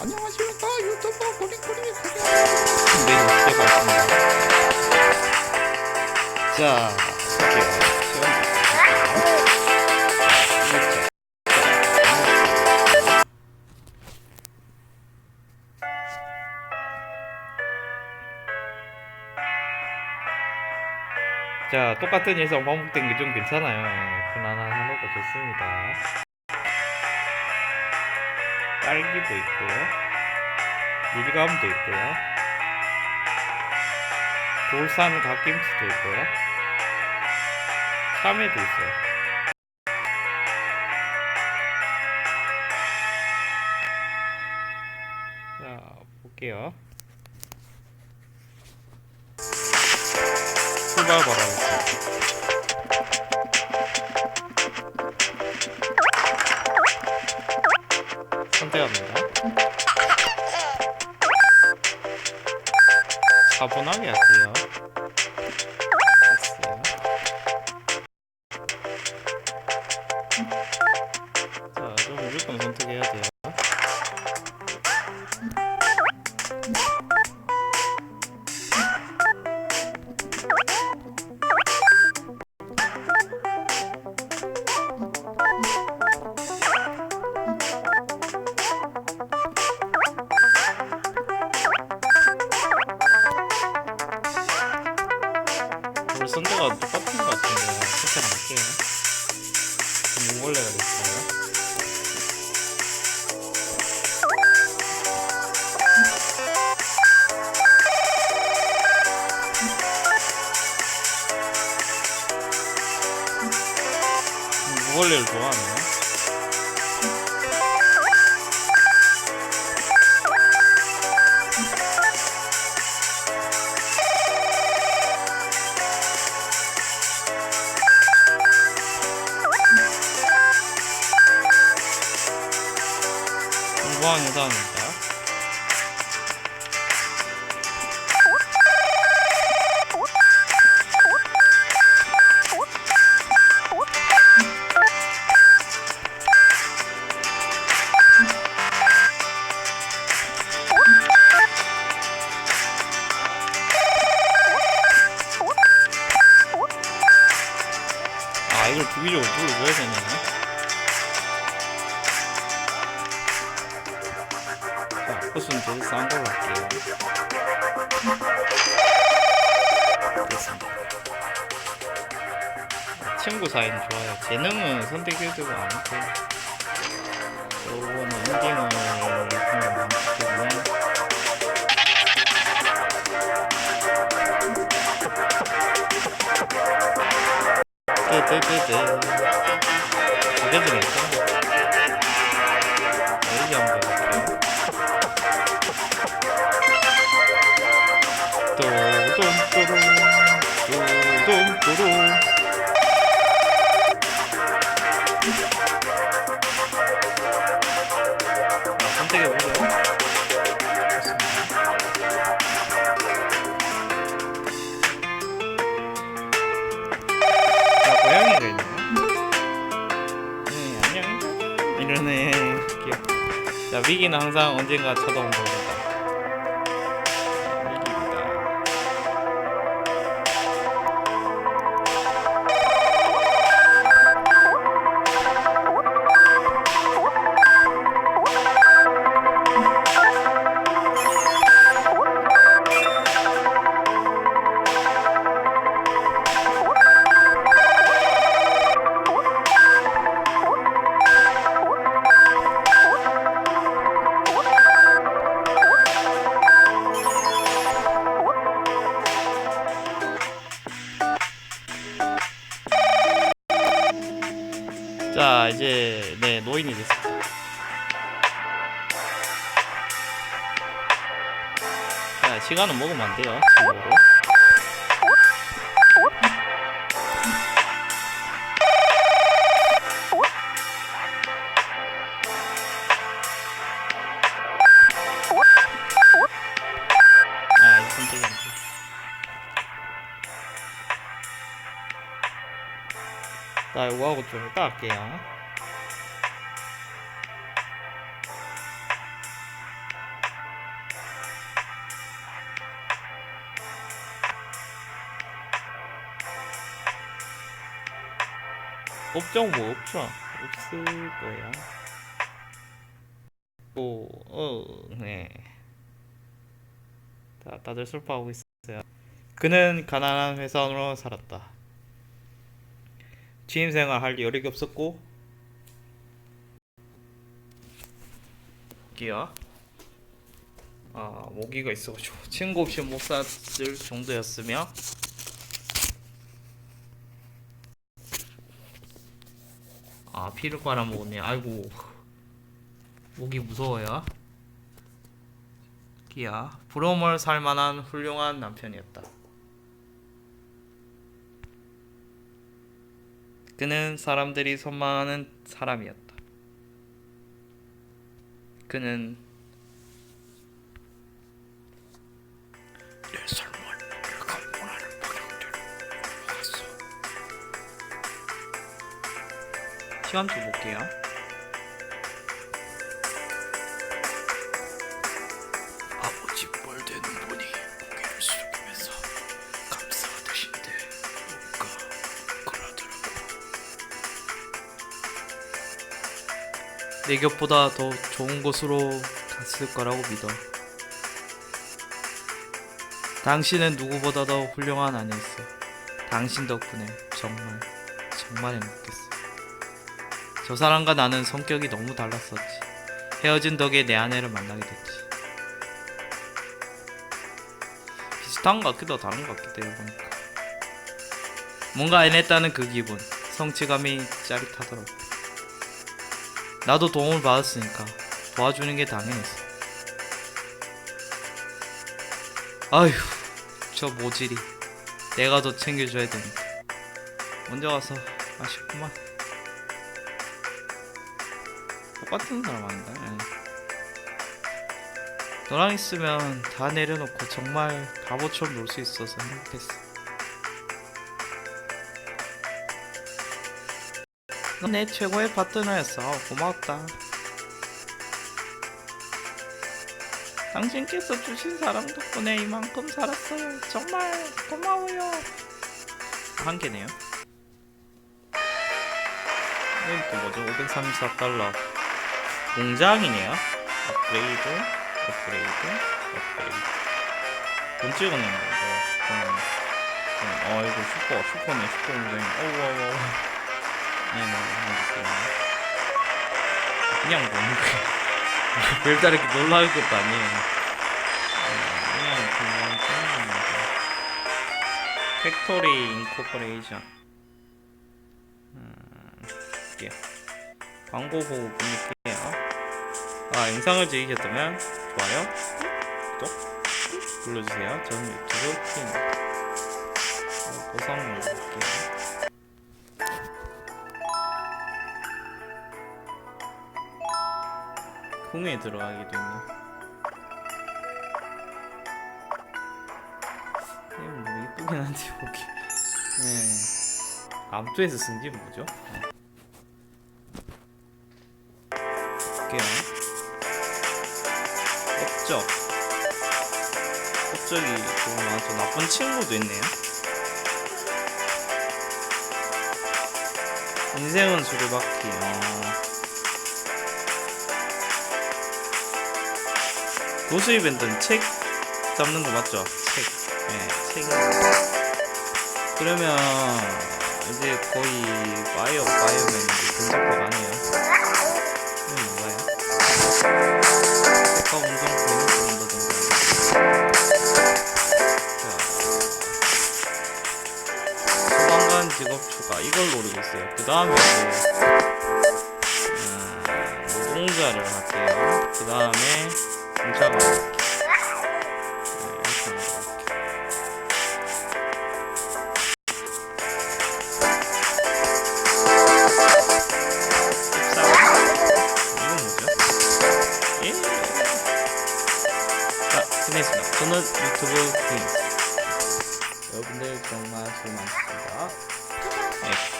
안녕하십니까 유튜버 사장 네, 시작하겠습니다. 자, 볼게요. 시간 자, 똑같은 예성 반복된 게 좀 괜찮아요. 예, 편안하고 좋습니다. 딸기도 있고요. 밀감도 있고요. 돌산 갓김치도 있고요. 참외도 있어요. 자, 볼게요. 바로 하겠습 선택합니다. 차분하게 할게요. 선대가 똑같은 것 같은데 선택할게요. 무벌레가 됐어요. 무벌레를 좋아하네요. 공부하는 사람입니다. 4인 좋아요. 재능은 선택해주고 않고. 요거는 엔딩을 한번 많기 때문에. 떼떼떼떼. 그게 들어있어. 선택해 보세요 좋습니다 자, 고양이가 있네요 네, 안녕. 이러네. 귀여워 자, 위기는 항상 언젠가 위기입니다 자 이제 네 노인이 됐습니다 자 시간은 먹으면 안 돼요. 참고로 자 요거하고 좀 이따 할게요 업종 뭐 없죠? 없을 거야. 또, 어, 네. 다, 다들 슬퍼하고 있어요. 그는 가난한 회사원으로 살았다. 취임생활 할 여력이 없었고. 기야 아 모기가 있어가지고 친구 없이 못 샀을 정도였으며. 아 피를 빨아먹었네. 아이고. 목이 무서워요. 기야 부러움을 살만한 훌륭한 남편이었다 그는 사람들이 선망하는 사람이었다 그는 내 삶은 내가 원하는 방향대로 왔어. 시간 좀 볼게요 내 곁보다 더 좋은 곳으로 갔을 거라고 믿어. 당신은 누구보다 더 훌륭한 아내였어. 당신 덕분에 정말 정말 행복했어. 저 사람과 나는 성격이 너무 달랐었지. 헤어진 덕에 내 아내를 만나게 됐지. 비슷한 것 같기도 하고 다른 것 같기도 해요 보니까. 뭔가 해냈다는 그 기분, 성취감이 짜릿하더라고. 나도 도움을 받았으니까 도와주는 게 당연했어. 아휴, 저 모질이. 내가 더 챙겨줘야 되니까. 먼저 와서 아쉽구만. 똑같은 사람 아닌가? 예. 너랑 있으면 다 내려놓고 정말 바보처럼 놀 수 있어서 행복했어. 넌 내 최고의 파트너였어. 고마웠다. 당신께서 주신 사랑 덕분에 이만큼 살았어요. 정말 고마워요. 한 개네요. 이건 또 뭐죠? 534달러. 공장이네요. 업그레이드, 업그레이드, 업그레이드. 돈 찍어내는 거죠. 어, 이거 슈퍼, 슈퍼네, 슈퍼 공장이. 어우, 어우, 어우. 네네, 해볼게요. 그냥 뭐는 그 별다르 게 놀라울 것도 아니에요. 네, 그냥 그냥 끝납니다. 팩토리 인코퍼레이션. 음, 광고 보고 끊을게요. 아, 영상을 즐기셨다면 좋아요, 구독 눌러주세요. 저는 유튜브. 어, 보상 눌러볼게요. 콩에 들어가게. 이거 뭐 이쁘긴 한데 보기. 네. 암투에서 쓴 게 뭐죠? 네. 볼게요. 업적. 업적이 조금 많아서 나쁜 친구도 있네요. 인생은 수리바퀴. 어. 도수 이벤트는 책 잡는 거 맞죠? 책. 네, 책. 그러면 이제 거의 바이오 바이오맨인데 근접해 가네요. 이건 뭔가요? 직업 추가 이걸 노리고 있어요. 그 다음에 음, 노동자를 할게요. 그 다음에 유튜브 킹. 여러분들 정말 수고 많으셨습니다. 네,